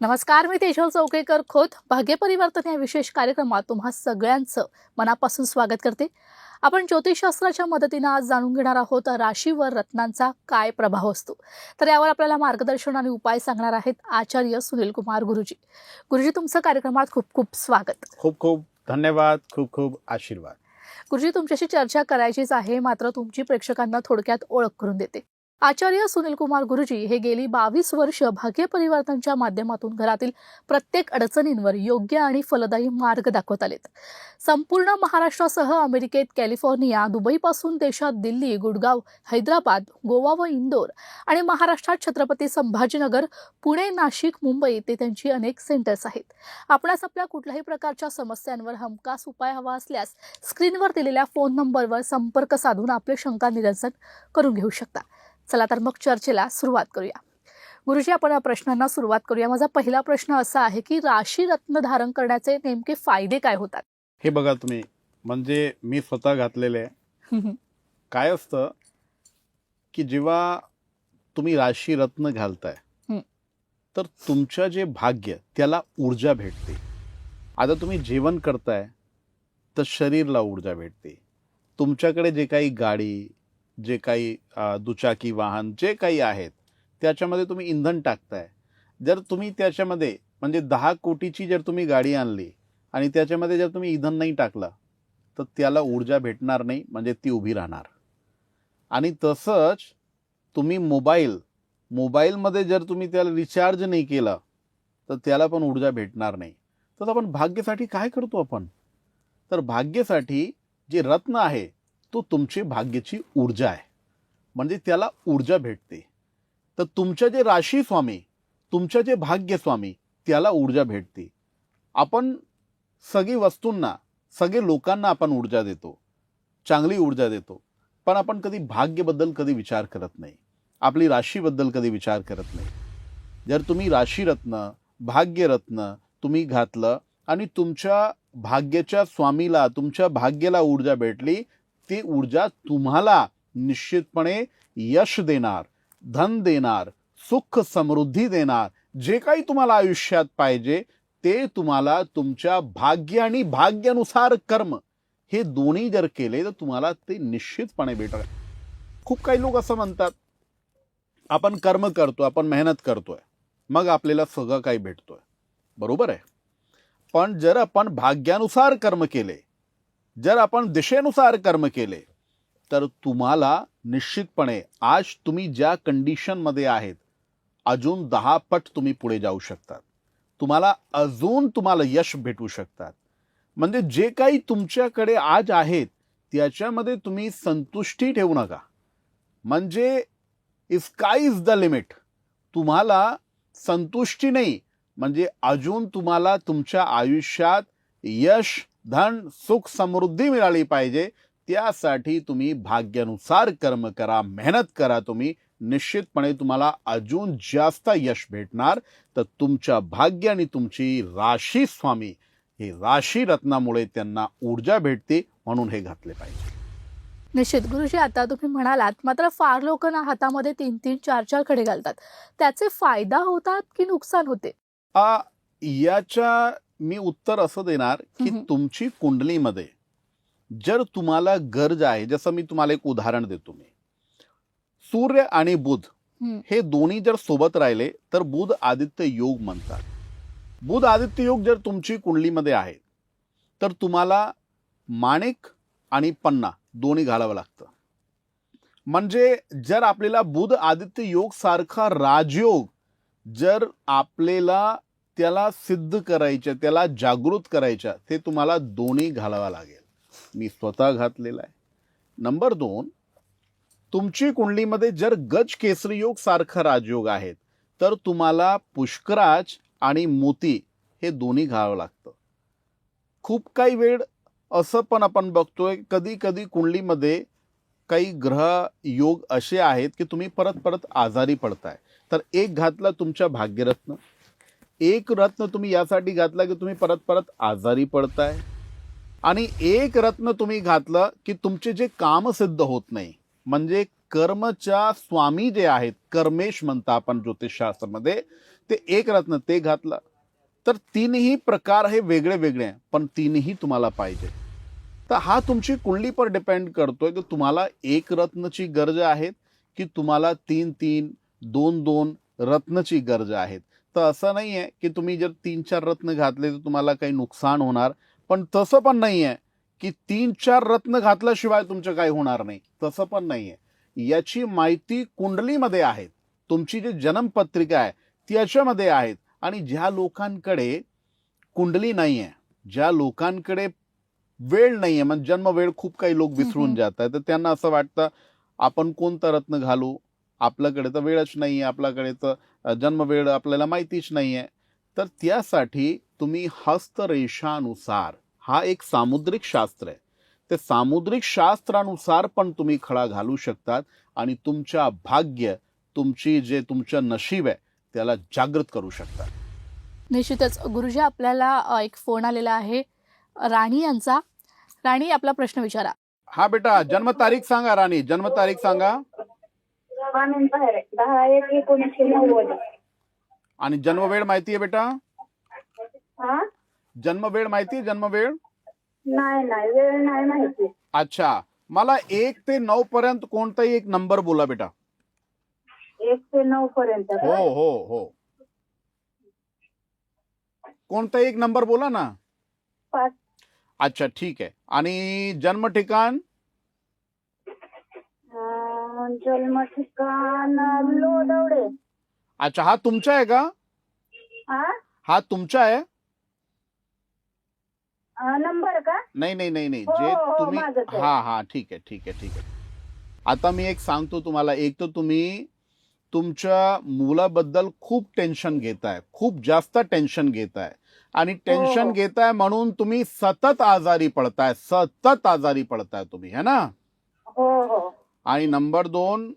नमस्कार मी तेजल चौकेकर खोत. भाग्य परिवर्तन या विशेष कार्यक्रमात तुम्हा सगळ्यांचं मनापासून स्वागत करते. आपण ज्योतिषशास्त्राच्या मदतीनं आज जाणून घेणार आहोत राशीवर रत्नांचा काय प्रभाव असतो. तर यावर आपल्याला मार्गदर्शन आणि उपाय सांगणार आहेत आचार्य सुनील कुमार गुरुजी. गुरुजी तुमचं कार्यक्रमात खूप खूप स्वागत. खूप खूप धन्यवाद खूप खूप आशीर्वाद. गुरुजी तुमच्याशी चर्चा करायचीच आहे मात्र तुमची प्रेक्षकांना थोडक्यात ओळख करून देते. आचार्य सुनील कुमार गुरुजी हे गेली बावीस वर्ष भाग्य परिवर्तनच्या माध्यमातून घरातील प्रत्येक अडचणींवर योग्य आणि फलदायी मार्ग दाखवत आलेत. संपूर्ण महाराष्ट्रासह अमेरिकेत कॅलिफोर्निया दुबईपासून देशात दिल्ली गुडगाव हैदराबाद गोवा व इंदोर आणि महाराष्ट्रात छत्रपती संभाजीनगर पुणे नाशिक मुंबई येथे त्यांची अनेक सेंटर्स आहेत. आपणास आपल्या कुठल्याही प्रकारच्या समस्यांवर हमखास उपाय हवा असल्यास स्क्रीनवर दिलेल्या फोन नंबरवर संपर्क साधून आपले शंका निरसन करून घेऊ शकता. चला तर मग चर्चेला सुरुवात करूया. गुरुजी आपण या प्रश्नांना सुरुवात करूया. माझा पहिला प्रश्न असा आहे की राशी रत्न धारण करण्याचे नेमके फायदे काय होतात? हे बघा तुम्ही. म्हणजे मी स्वतः घातलेले काय असतं की जेव्हा तुम्ही राशी रत्न घालताय हं. तर तुमचं जे भाग्य त्याला ऊर्जा भेटते. आता तुम्ही जेवण करताय तर शरीरला ऊर्जा भेटते. तुमच्याकडे जे काही गाडी जे काही दुचाकी वाहन जे काही आहेत त्याच्यामध्ये तुम्ही इंधन टाकताय. जर तुम्ही त्याच्यामध्ये म्हणजे दहा कोटीची जर तुम्ही गाडी आणली आणि त्याच्यामध्ये जर तुम्ही इंधन नाही टाकलं तर त्याला ऊर्जा भेटणार नाही म्हणजे ती उभी राहणार. आणि तसंच तुम्ही मोबाईल मोबाईलमध्ये जर तुम्ही त्याला रिचार्ज नाही केलं तर त्याला पण ऊर्जा भेटणार नाही. तर आपण भाग्यासाठी काय करतो आपण? तर भाग्यासाठी जे रत्न आहे तो तुमची भाग्याची ऊर्जा आहे. म्हणजे त्याला ऊर्जा भेटते. तर तुमच्या जे राशी स्वामी तुमच्या जे भाग्यस्वामी त्याला ऊर्जा भेटते. आपण सगळी वस्तूंना सगळे लोकांना आपण ऊर्जा देतो. चांगली ऊर्जा देतो. पण आपण कधी भाग्यबद्दल कधी विचार करत नाही. आपली राशीबद्दल कधी विचार करत नाही. जर तुम्ही राशीरत्न भाग्यरत्न तुम्ही घातलं आणि तुमच्या भाग्याच्या स्वामीला तुमच्या भाग्याला ऊर्जा भेटली ती ऊर्जा तुम्हाला निश्चितपणे यश देणार धन देणार सुख समृद्धी देणार. जे काही तुम्हाला आयुष्यात पाहिजे ते तुम्हाला तुमच्या भाग्य आणि भाग्यानुसार कर्म. हे दोन्ही जर केले तर तुम्हाला ते निश्चितपणे भेटणार. खूप काही लोक असं म्हणतात आपण कर्म करतो आपण मेहनत करतोय मग आपल्याला सगळं काही भेटतोय. बरोबर आहे. पण जर आपण भाग्यानुसार कर्म केले जर आपण दिशेनुसार कर्म केले तर तुम्हाला निश्चितपणे आज तुम्ही ज्या कंडिशनमध्ये आहेत अजून दहा पट तुम्ही पुढे जाऊ शकतात. तुम्हाला अजून तुम्हाला यश भेटू शकतात. म्हणजे जे काही तुमच्याकडे आज आहेत त्याच्यामध्ये तुम्ही संतुष्टी ठेवू नका. म्हणजे स्काय इज द लिमिट तुम्हाला संतुष्टी नाही म्हणजे अजून तुम्हाला तुमच्या आयुष्यात यश धन सुख समृद्धी मिळाली पाहिजे. त्यासाठी तुम्ही भाग्यानुसार कर्म करा मेहनत करा तुम्ही. निश्चितपणे तुम्हाला अजून जास्त यश भेटणार. तर तुमच्या भाग्य आणि तुमची राशी स्वामी हे राशी रत्नामुळे त्यांना ऊर्जा भेटते म्हणून हे घातले पाहिजे. निश्चित. गुरुजी आता तुम्ही म्हणालात मात्र फार लोक ना हातामध्ये तीन तीन चार चार खडे घालतात. त्याचे फायदा होतात की नुकसान होते? आ, याच्या मी उत्तर असं देणार की. तुमची कुंडलीमध्ये जर तुम्हाला गरज आहे जसं मी तुम्हाला एक उदाहरण देतो मी सूर्य आणि बुध. हे दोन्ही जर सोबत राहिले तर बुध आदित्य योग म्हणतात बुध आदित्य योग जर तुमची कुंडलीमध्ये आहे तर तुम्हाला माणिक आणि पन्ना दोन्ही घालावं लागतं म्हणजे जर आपल्याला बुध आदित्य योग सारखा राजयोग जर आपल्याला त्याला सिद्ध करायच्या त्याला जागृत करायच्या ते तुम्हाला दोन्ही घालावा लागेल. मी स्वतः घातलेला आहे. नंबर दोन तुमची कुंडलीमध्ये जर गज केसरी योग सारखं राजयोग आहेत तर तुम्हाला पुष्कराज आणि मोती हे दोन्ही घालावं लागतं. खूप काही वेळ असं पण आपण बघतोय कधी कधी कुंडलीमध्ये काही ग्रह योग असे आहेत की तुम्ही परत परत आजारी पडताय. तर एक घातला तुमच्या भाग्यरत्न. एक रत्न तुम्ही यासाठी घातला की तुम्ही परत परत आजारी पडताय? आणि एक रत्न तुम्ही घातलं की तुमचे जे काम सिद्ध होत नाही म्हणजे कर्मच्या स्वामी जे आहेत कर्मेश म्हणता आपण ज्योतिषशास्त्रामध्ये ते एक रत्न ते घातलं. तर तीनही प्रकार हे वेगळे वेगळे आहे पण तीनही तुम्हाला पाहिजे. तर हा तुमची कुंडलीपर डिपेंड करतोय. की तुम्हाला एक रत्नची गरज आहे की तुम्हाला तीन तीन दोन दोन रत्नची गरज आहेत तर असं नाही आहे की तुम्ही जर तीन चार रत्न घातले तर तुम्हाला काही नुकसान होणार. पण तसं पण नाही आहे की तीन चार रत्न घातल्याशिवाय तुमचं काही होणार नाही. तसं पण नाही आहे याची माहिती कुंडलीमध्ये आहे तुमची जी जन्मपत्रिका आहे त्याच्यामध्ये आहेत. आणि ज्या लोकांकडे कुंडली नाही आहे ज्या लोकांकडे वेळ नाही आहे म्हणजे जन्म वेळ खूप काही लोक विसरून. जात आहे तर त्यांना असं वाटतं आपण कोणतं रत्न घालू? आपल्याकडे तर वेळच नाही आहे आपल्याकडे तर अ, जन्मवेळ आपल्याला माहितीच नाही आहे तर त्यासाठी तुम्ही हस्तरेषानुसार हा एक सामुद्रिक शास्त्र आहे. ते सामुद्रिक शास्त्रानुसार पण तुम्ही खडा घालू शकतात आणि तुमच्या भाग्य तुमची जे तुमचं नशीब आहे त्याला जागृत करू शकतात. निश्चितच. गुरुजी आपल्याला एक फोन आलेला आहे. राणी यांचा. राणी आपला प्रश्न विचारा. हा बेटा जन्मतारीख सांगा राणी. जन्मतारीख सांगा. दहा एक एकोणीसशे नव्वद. आणि जन्मवेळ माहिती आहे बेटा? हा? जन्मवेळ माहिती आहे? जन्मवेळ? नाही नाही. वेळ नाही माहिती. अच्छा. मला एक ते नऊ पर्यंत कोणताही एक नंबर बोला बेटा. एक ते नऊ पर्यंत हो हो हो. कोणताही एक नंबर बोला ना. पाच. अच्छा ठीक आहे. आणि जन्म ठिकाण? जन्म ठिकाण लोदवडे. अच्छा हा तुमचा आहे का? हा? हा तुमचा आहे? अं, नंबर का? नाही नाही नाही नाही. हो, जे हो, तुम्ही माझंच आहे. हा हा ठीक आहे ठीक आहे ठीक आहे. आता मी एक सांगतो तुम्हाला. एक तर तुम्ही तुमच्या मुलाबद्दल खूप टेन्शन घेताय. खूप जास्त टेन्शन घेताय. आणि टेन्शन हो. घेताय म्हणून तुम्ही सतत आजारी पडताय. सतत आजारी पडताय तुम्ही है ना? हो हो आणि नंबर दोन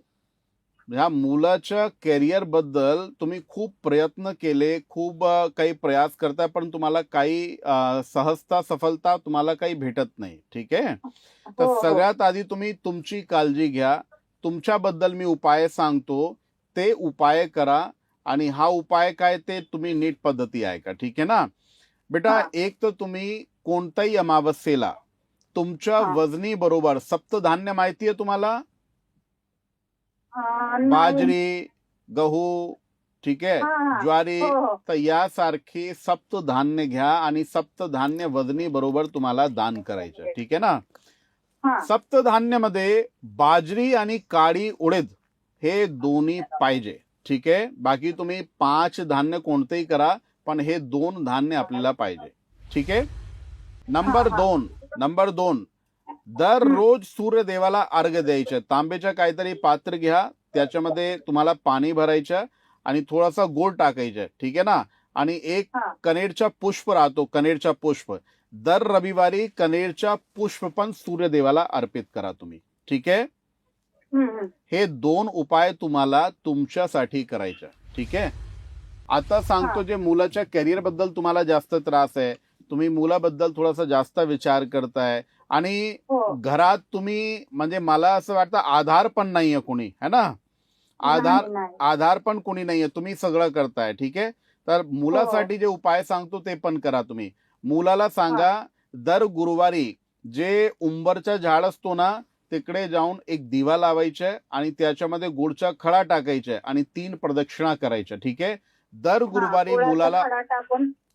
ह्या मुलाच्या कॅरियरबद्दल तुम्ही खूप प्रयत्न केले खूप काही प्रयास करताय पण तुम्हाला काही सहजता सफलता तुम्हाला काही भेटत नाही. ठीक आहे? तर हो, हो. सगळ्यात आधी तुम्ही तुमची काळजी घ्या. तुमच्याबद्दल मी उपाय सांगतो. ते उपाय करा आणि हा उपाय काय ते तुम्ही नीट पद्धती आहे का ठीक आहे ना? बेटा. एक तर तुम्ही कोणत्याही अमावस्येला तुमच्या. वजनी बरोबर सप्तधान्य माहिती आहे तुम्हाला? अं, नाही. बाजरी गहू ठीक आहे? हा, हा. ज्वारी हो हो. तर यासारखी सप्तधान्य घ्या आणि सप्तधान्य वजनी बरोबर तुम्हाला दान करायचं ठीक आहे ना? हा. सप्तधान्यामध्ये बाजरी आणि काळी उडीद हे दोन्ही पाहिजे ठीक आहे? बाकी तुम्ही पाच धान्य कोणतेही करा पण हे दोन धान्य आपल्याला पाहिजे ठीक आहे? नंबर हा. दोन नंबर दोन. दररोज सूर्यदेवाला अर्घ द्यायचं. तांब्याच्या काहीतरी पात्र घ्या त्याच्यामध्ये तुम्हाला पाणी भरायचं आणि थोडासा गोड टाकायचं. ठीक आहे ना? आणि एक. कनेरचा पुष्प राहतो कनेरचा पुष्प. दर रविवारी कनेरचा पुष्प पण सूर्यदेवाला अर्पित करा तुम्ही. ठीक आहे. हे दोन उपाय तुम्हाला तुमच्यासाठी करायचे. ठीक आहे? आता सांगतो. जे मुलाच्या कॅरियरबद्दल तुम्हाला जास्त त्रास आहे तुम्ही मुलाबद्दल थोडासा जास्त विचार करताय आणि हो. घरात तुम्ही म्हणजे मला असं वाटतं आधार पण नाहीये कोणी है ना? आधार. आधार पण कोणी नाहीये तुम्ही सगळं करताय ठीक आहे? तर मुलासाठी जे उपाय सांगतो ते पण करा तुम्ही. मुलाला सांगा दर गुरुवारी जे उंबरचा झाड असतो ना तिकडे जाऊन एक दिवा लावायचा आणि त्याच्यामध्ये गुळचा खडा टाकायचा आणि तीन प्रदक्षिणा करायच्या ठीक आहे? दर हा, गुरुवारी मुलाला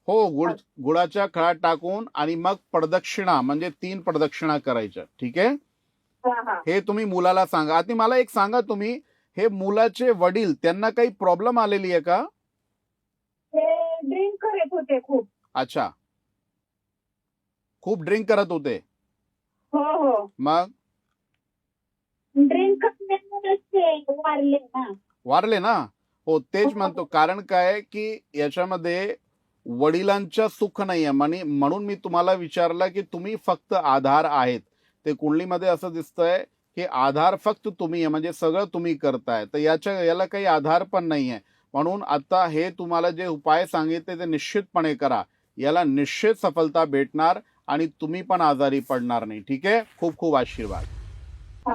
हो गुळ गुळाच्या खडा टाकून आणि मग प्रदक्षिणा म्हणजे तीन प्रदक्षिणा करायच्या. ठीक आहे? हा हा. हे तुम्ही मुलाला सांगा. आणि मला एक सांगा तुम्ही हे मुलाचे वडील त्यांना काही प्रॉब्लेम आलेली आहे का? ड्रिंक करत होते खूप. अच्छा. खूप ड्रिंक करत होते. हो हो. मग? ड्रिंक वारले ना. वारले ना? हो तेच म्हणतो. कारण काय की याच्यामध्ये वडिलांच्या सुख नाही आहे म्हणे म्हणून मी तुम्हाला विचारलं की तुम्ही फक्त आधार आहेत. ते कुंडलीमध्ये असं दिसतंय की आधार फक्त तुम्ही आहे म्हणजे सगळं तुम्ही करताय. तर याच्या याला काही आधार पण नाही आहे म्हणून आता हे तुम्हाला जे उपाय सांगितले ते निश्चितपणे करा. याला निश्चित सफलता भेटणार आणि तुम्ही पण आजारी पडणार नाही. ठीक आहे? खूप खूप आशीर्वाद.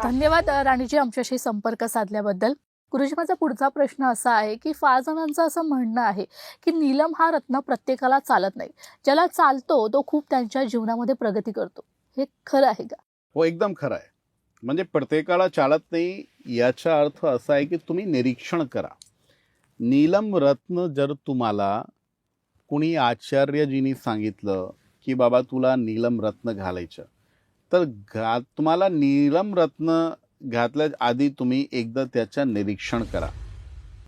धन्यवाद राणीजी आमच्याशी संपर्क साधल्याबद्दल. गुरुजी माझा पुढचा प्रश्न असा आहे की फार जणांचं असं म्हणणं आहे की नीलम हा रत्न प्रत्येकाला चालत नाही. ज्याला चालतो तो खूप त्यांच्या जीवनामध्ये प्रगती करतो. हे खरं आहे का? हो एकदम खरं आहे. म्हणजे प्रत्येकाला चालत नाही याचा अर्थ असा आहे की तुम्ही निरीक्षण करा. नीलम रत्न जर तुम्हाला कुणी आचार्यजींनी सांगितलं की बाबा तुला नीलम रत्न घालायचं तर घा तुम्हाला नीलम रत्न घातल्या आधी तुम्ही एकदा त्याचं निरीक्षण करा.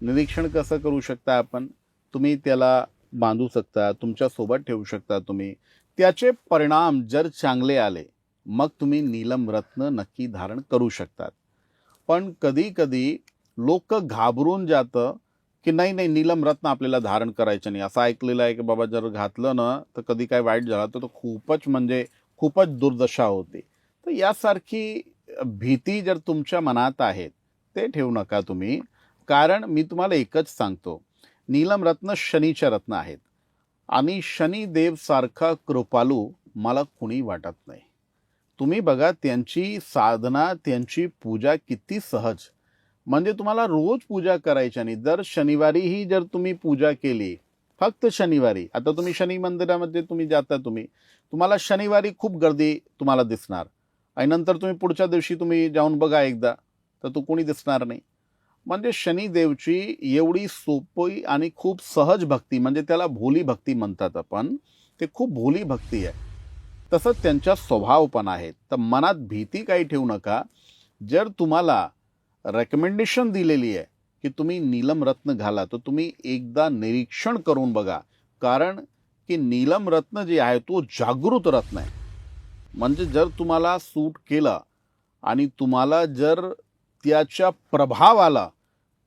निरीक्षण कसं करू शकता आपण? तुम्ही त्याला बांधू शकता तुमच्यासोबत ठेवू शकता तुम्ही. त्याचे परिणाम जर चांगले आले मग तुम्ही नीलम रत्न नक्की धारण करू शकतात. पण कधी कधी लोक घाबरून जातं की नाही नाही नीलम रत्न आपल्याला धारण करायचं नाही. असं ऐकलेलं आहे की बाबा जर घातलं ना तर कधी काय वाईट झालं तर तो खूपच म्हणजे खूपच दुर्दशा होते. तर यासारखी भीती जर तुमच्या मनात आहेत ते ठेवू नका तुम्ही. कारण मी तुम्हाला एकच सांगतो. नीलम रत्न शनीच्या रत्न आहेत. आणि शनिदेवसारखा कृपालू मला कुणी वाटत नाही. तुम्ही बघा त्यांची साधना त्यांची पूजा किती सहज. म्हणजे तुम्हाला रोज पूजा करायची आणि दर शनिवारीही जर तुम्ही पूजा केली फक्त शनिवारी आता तुम्ही शनी मंदिरामध्ये तुम्ही जाता तुम्ही तुम्हाला शनिवारी खूप गर्दी तुम्हाला दिसणार. आणि नंतर तुम्ही पुढच्या दिवशी तुम्ही जाऊन बघा एकदा तर तो कोणी दिसणार नाही. म्हणजे शनिदेवची एवढी सोपी आणि खूप सहज भक्ती म्हणजे त्याला भोली भक्ती म्हणतात आपण ते खूप भोली भक्ती आहे. तसंच त्यांचा स्वभाव पण आहे तर मनात भीती काही ठेवू नका. जर तुम्हाला रेकमेंडेशन दिलेली आहे की तुम्ही नीलम रत्न घाला तर तुम्ही एकदा निरीक्षण करून बघा. कारण की नीलम रत्न जे आहे तो जागृत रत्न आहे. म्हणजे जर तुम्हाला सूट केला आणि तुम्हाला जर त्याच्या प्रभाव आला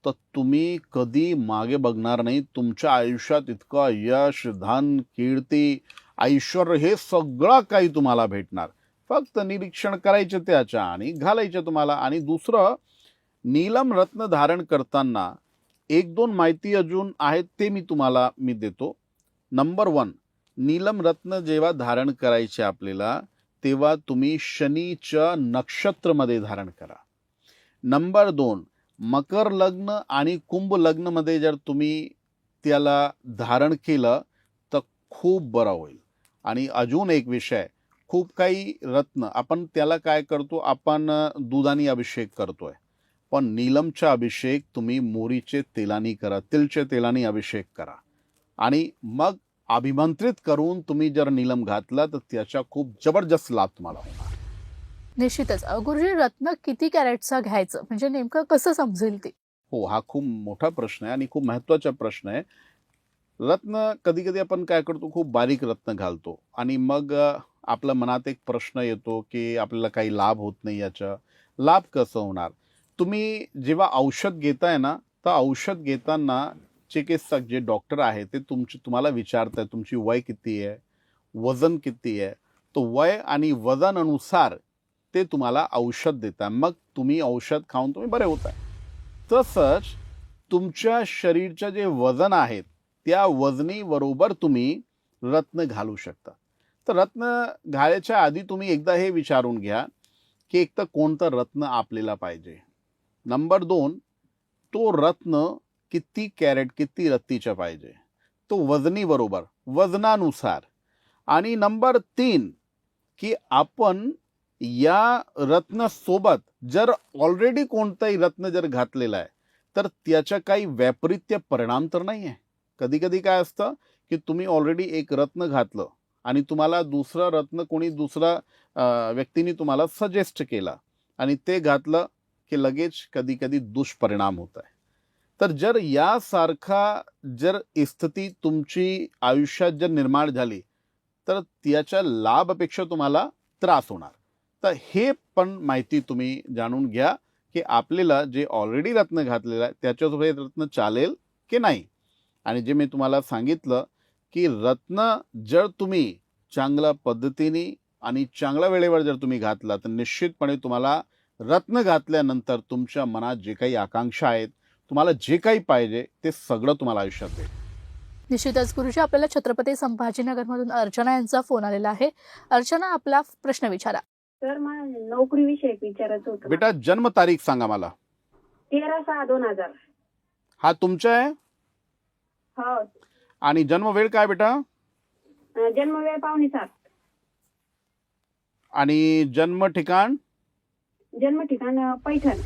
तर तुम्ही कधी मागे बघणार नाही. तुमच्या आयुष्यात इतकं यश धन कीर्ती ऐश्वर हे सगळं काही तुम्हाला भेटणार. फक्त निरीक्षण करायचं त्याच्या आणि घालायचं तुम्हाला. आणि दुसरं नीलम रत्न धारण करताना एक दोन माहिती अजून आहेत ते मी तुम्हाला मी देतो. नंबर वन नीलम रत्न जेव्हा धारण करायचे आपल्याला तेव्हा तुम्ही शनीच्या नक्षत्रमध्ये धारण करा. नंबर दोन मकर लग्न आणि कुंभ लग्नमध्ये जर तुम्ही त्याला धारण केलं तर खूप बरं होईल. आणि अजून एक विषय खूप काही रत्न आपण त्याला काय करतो आपण दुधाने अभिषेक करतोय. पण नीलमचा अभिषेक तुम्ही मोरीचे तेलानी करा तिलचे तेलानी अभिषेक करा. आणि मग अभिमंत्रित करून तुम्ही जर नीलम घातला तर त्याचा खूप जबरदस्त लाभ तुम्हाला होणार. निश्चितच. गुरुजी रत्न किती कॅरेटचा घ्यायचं? म्हणजे नेमकं कसं समजेल ते? हो हा खूप मोठा प्रश्न आहे आणि खूप महत्त्वाचा प्रश्न आहे. रत्न कधी कधी आपण काय करतो खूप बारीक रत्न घालतो. आणि मग आपल्या मनात एक प्रश्न येतो की आपल्याला काही लाभ होत नाही याचा. लाभ कसं होणार? तुम्ही जेव्हा औषध घेताय ना तर औषध घेताना चिकित्सक जे डॉक्टर आहे ते तुमची तुम्हाला विचारत आहे तुमची वय किती आहे वजन किती आहे तो वय आणि वजनानुसार ते तुम्हाला औषध देतात मग तुम्ही औषध खाऊन तुम्ही बरे होताय तसंच तुमच्या शरीरचं जे वजन आहेत त्या वजनीबरोबर तुम्ही रत्न घालू शकता. तर रत्न घालायच्या आधी तुम्ही एकदा हे विचारून घ्या की एक तर कोणतं रत्न आपल्याला पाहिजे. नंबर दोन तो रत्न किती कॅरेट किती रत्तीच्या पाहिजे? तो वजनी बरोबर वजनानुसार. आणि नंबर तीन की आपण या रत्नासोबत जर ऑलरेडी कोणताही रत्न जर घातलेला आहे तर त्याचा काही वैपरीत्य परिणाम तर नाही आहे कधी कधी काय असतं की तुम्ही ऑलरेडी एक रत्न घातलं आणि तुम्हाला दुसरं रत्न कोणी दुसरा व्यक्तीने तुम्हाला सजेस्ट केला आणि ते घातलं की लगेच कधी कधी दुष्परिणाम होत आहे. तर जर यासारखा जर स्थिती तुमची आयुष्यात जर निर्माण झाली तर त्याच्या लाभपेक्षा तुम्हाला त्रास होणार. तर हे पण माहिती तुम्ही जाणून घ्या की आपल्याला जे ऑलरेडी रत्न घातलेलं आहे त्याच्यासोबत रत्न चालेल की नाही? आणि जे मी तुम्हाला सांगितलं की रत्न जर तुम्ही चांगल्या पद्धतीने आणि चांगल्या वेळेवर जर तुम्ही घातला तर निश्चितपणे तुम्हाला रत्न घातल्यानंतर तुमच्या मनात जे काही आकांक्षा आहेत तुम्हाला जे काही पाहिजे ते सगळं तुम्हाला आयुष्यात भेटेल. निश्चितच गुरुजी आपल्याला छत्रपती संभाजीनगरमधून अर्चना यांचा फोन आलेला आहे. अर्चना आपला प्रश्न विचारा. सर मला नोकरी विषयी विचारायचं होतं. बेटा जन्म तारीख सांगा मला. तेरा सहा दोन हजार. हा तुमचा आहे? हो. आणि जन्म वेळ काय बेटा? अं, जन्मवेळ पावणे सात. आणि जन्म ठिकाण? जन्म ठिकाण अं, पैठण.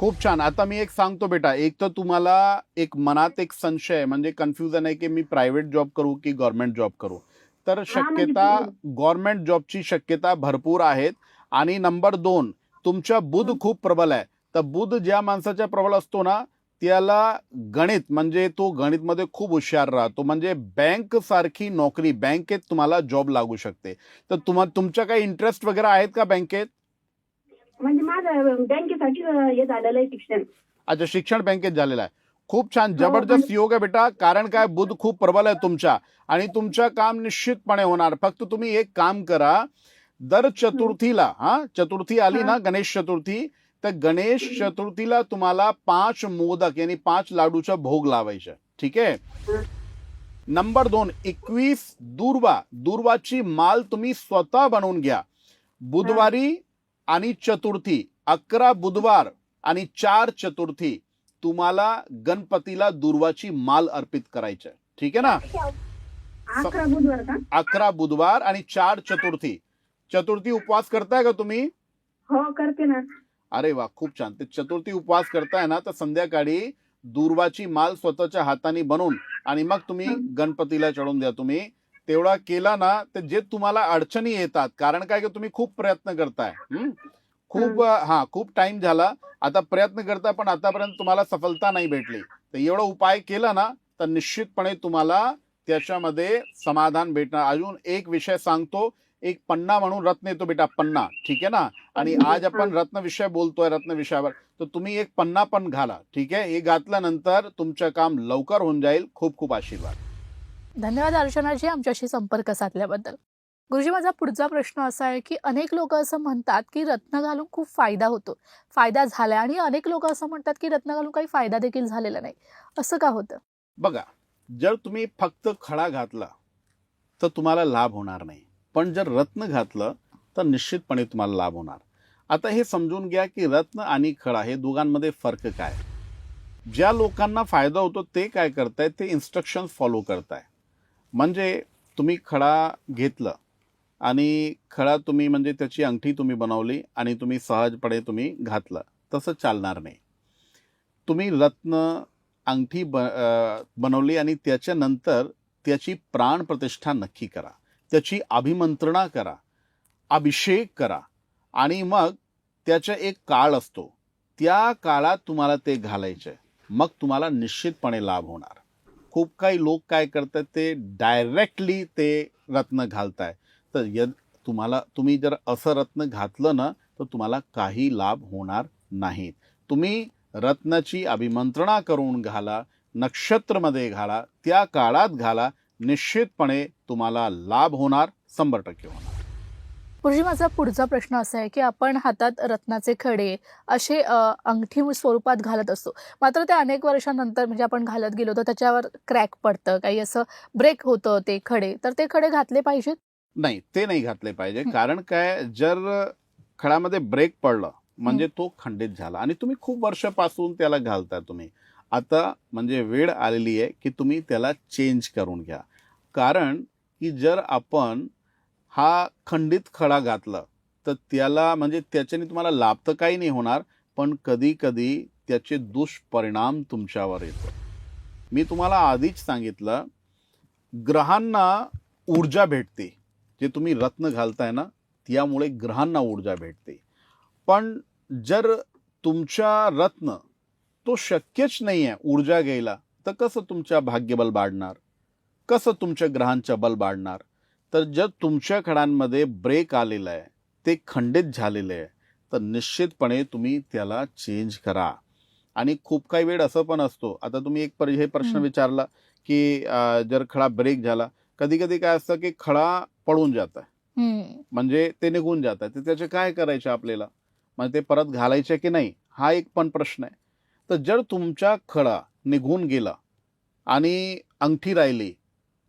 खूप छान. आता मी एक सांगतो बेटा एक तर तुम्हाला एक मनात एक संशय म्हणजे कन्फ्युजन आहे की मी प्रायव्हेट जॉब करू की गव्हर्नमेंट जॉब करू? तर म्हणजे शक्यता गव्हर्नमेंट जॉबची शक्यता भरपूर आहेत. आणि नंबर दोन तुमच्या बुध खूप प्रबल आहे. तर बुध ज्या माणसाच्या प्रबल असतो ना त्याला गणित म्हणजे तो गणितमध्ये खूप हुशार राहतो. म्हणजे बँक सारखी नोकरी बँकेत तुम्हाला जॉब लागू शकते. तर तुम्हा तुमच्या काही इंटरेस्ट वगैरे आहेत का बँकेत बँकेसाठी हे झालेलं आहे शिक्षण. अच्छा शिक्षण बँकेत झालेलं आहे. खूप छान. हो, जबरदस्त योग आहे बेटा. कारण काय? बुध खूप प्रबल आहे तुमच्या. आणि तुमचं काम निश्चितपणे होणार. फक्त तुम्ही एक काम करा. दर चतुर्थीला हा चतुर्थी आली ना गणेश चतुर्थी तर गणेश चतुर्थीला तुम्हाला पाच मोदक यांनी पाच लाडूचा भोग लावायचा. ठीक आहे. नंबर दोन एकवीस दुर्वा. दुर्वाची माल तुम्ही स्वतः बनवून घ्या. बुधवारी आणि चतुर्थी. अकरा बुधवार आणि चार चतुर्थी तुम्हाला गणपतीला दुर्वाची माल अर्पित करायची आहे. ठीक आहे ना? अकरा बुधवार का? अकरा बुधवार आणि चार चतुर्थी. चतुर्थी उपवास करताय का तुम्ही? हो करते ना. अरे वा खूप छान. ते चतुर्थी उपवास करताय ना तर संध्याकाळी दुर्वाची माल स्वतःच्या हाताने बनवून आणि मग तुम्ही. गणपतीला चढवून द्या तुम्ही. तेवढा केला ना तर जे तुम्हाला अडचणी येतात कारण काय की तुम्ही खूप प्रयत्न करताय? खूप हा खूप टाइम झाला. आता प्रयत्न करताय पण आतापर्यंत तुम्हाला सफलता नाही भेटली. तर एवढा उपाय केला ना तर निश्चितपणे तुम्हाला त्याच्यामध्ये समाधान भेटणार. अजून एक विषय सांगतो. एक पन्ना म्हणून रत्न येतो बेटा पन्ना. ठीक आहे ना? आणि आज आपण रत्न विषय बोलतोय रत्न विषयावर. तर तुम्ही एक पन्ना पण घाला. ठीक आहे? हे घातल्यानंतर तुमचं काम लवकर होऊन जाईल. खूप खूप आशीर्वाद. धन्यवाद अर्चनाजी आमच्याशी संपर्क साधल्याबद्दल. गुरुजी माझा पुढचा प्रश्न असा आहे की अनेक लोक असं म्हणतात की रत्न घालून खूप फायदा होतो. फायदा झाला आणि अनेक लोक असं म्हणतात की रत्न घालून काही फायदा देखील झालेला नाही. असं का होतं? बघा जर तुम्ही फक्त खडा घातला तर तुम्हाला लाभ होणार नाही. पण जर रत्न घातलं तर निश्चितपणे तुम्हाला लाभ होणार. आता हे समजून घ्या की रत्न आणि खडा हे दोघांमध्ये फरक काय? ज्या लोकांना फायदा होतो ते काय करताय ते इन्स्ट्रक्शन फॉलो करताय म्हणजे तुम्ही खडा घेतलं आणि खळा तुम्ही म्हणजे त्याची अंगठी तुम्ही बनवली आणि तुम्ही सहजपणे तुम्ही घातलं तसं चालणार नाही. तुम्ही रत्न अंगठी ब बनवली आणि त्याच्यानंतर त्याची प्राणप्रतिष्ठा नक्की करा. त्याची अभिमंत्रणा करा अभिषेक करा आणि मग त्याचा एक काळ असतो. त्या काळात तुम्हाला ते घालायचं मग तुम्हाला निश्चितपणे लाभ होणार. खूप काही लोक काय करतात ते डायरेक्टली ते रत्न घालताय. तर य तुम्हाला तुम्ही जर असं रत्न घातलं ना तर तुम्हाला काही लाभ होणार नाहीत. तुम्ही रत्नाची अभिमंत्रणा करून घाला नक्षत्रमध्ये घाला त्या काळात घाला निश्चितपणे तुम्हाला लाभ होणार शंभर टक्के होणार. गुरुजी माझा पुढचा प्रश्न असा आहे की आपण हातात रत्नाचे खडे असे अंगठी स्वरूपात घालत असतो. मात्र ते अनेक वर्षानंतर म्हणजे आपण घालत गेलो तर त्याच्यावर क्रॅक पडतं काही असं ब्रेक होतं ते खडे. तर ते खडे घातले पाहिजेत? नाही ते नाही घातले पाहिजे. कारण काय जर खडामध्ये ब्रेक पडलं म्हणजे तो खंडित झाला. आणि तुम्ही खूप वर्षापासून त्याला घालता तुम्ही. आता म्हणजे वेळ आलेली आहे की तुम्ही त्याला चेंज करून घ्या. कारण की जर आपण हा खंडित खडा घातला तर त्याला म्हणजे त्याच्याने तुम्हाला लाभ तर काही नाही होणार पण कधी कधी त्याचे दुष्परिणाम तुमच्यावर येतो. मी तुम्हाला आधीच सांगितलं ग्रहांना ऊर्जा भेटते. जे तुम्ही रत्न घालताय ना त्यामुळे ग्रहांना ऊर्जा भेटते. पण जर तुमच्या रत्न तो शक्यच नाही आहे ऊर्जा घ्यायला तर कसं तुमच्या भाग्यबल वाढणार कसं तुमच्या ग्रहांचं बल वाढणार तर जर तुमच्या खडांमध्ये ब्रेक आलेला आहे ते खंडित झालेले आहे तर निश्चितपणे तुम्ही त्याला चेंज करा. आणि खूप काही वेळ असं पण असतो. आता तुम्ही एक पर हे प्रश्न. विचारला की जर खडा ब्रेक झाला कधी कधी काय असतं की खडा पळून जात आहे. म्हणजे ते निघून जात आहे त्याचे काय करायचे आपल्याला? मग ते परत घालायचे की नाही? हा एक पण प्रश्न आहे. तर जर तुमचा खडा निघून गेला आणि अंगठी राहिली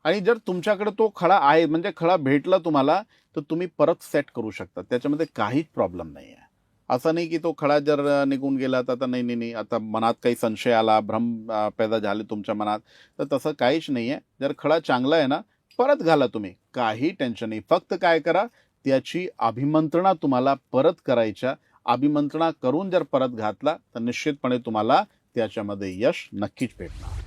आणि जर तुमच्याकडे तो खडा आहे म्हणजे खडा भेटला तुम्हाला तर तुम्ही परत सेट करू शकता. त्याच्यामध्ये काहीच प्रॉब्लेम नाही आहे असं नाही की तो खडा जर निघून गेला तर आता नाही नाही नाही. आता मनात काही संशय आला भ्रम पैदा झाले तुमच्या मनात तर तसं काहीच नाही आहे जर खडा चांगला आहे ना परत घाला तुम्ही. काही टेन्शन नाही. फक्त काय करा त्याची अभिमंत्रणा तुम्हाला परत करायच्या. अभिमंत्रणा करून जर परत घातला तर निश्चितपणे तुम्हाला त्याच्यामध्ये यश नक्कीच भेटणार.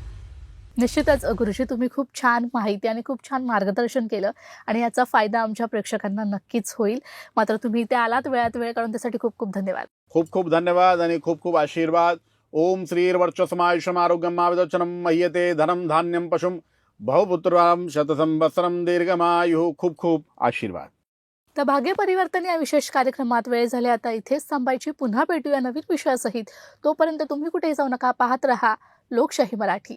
निश्चितच गुरुजी तुम्ही खूप छान माहिती आणि खूप छान मार्गदर्शन केलं आणि याचा फायदा आमच्या प्रेक्षकांना नक्कीच होईल. मात्र तुम्ही इथे आलात वेळात वेळ काढून त्यासाठी खूप खूप धन्यवाद. खूप खूप धन्यवाद आणि खूप खूप आशीर्वाद. ओम श्रीर्वर्चस्मायुषम आरोग्यम आविदोचनम मह्यते धनम धान्यम पशुम. बहुपुत्राम शतसंवत्सरम दीर्घमायु खूप खूप आशीर्वाद. तर भाग्य परिवर्तन या विशेष कार्यक्रमात वेळ झाले आता इथेच थांबायची. पुन्हा भेटूया नवीन विषयासहित. तोपर्यंत तुम्ही कुठेही जाऊ नका पाहत रहा. लोकशाही मराठी.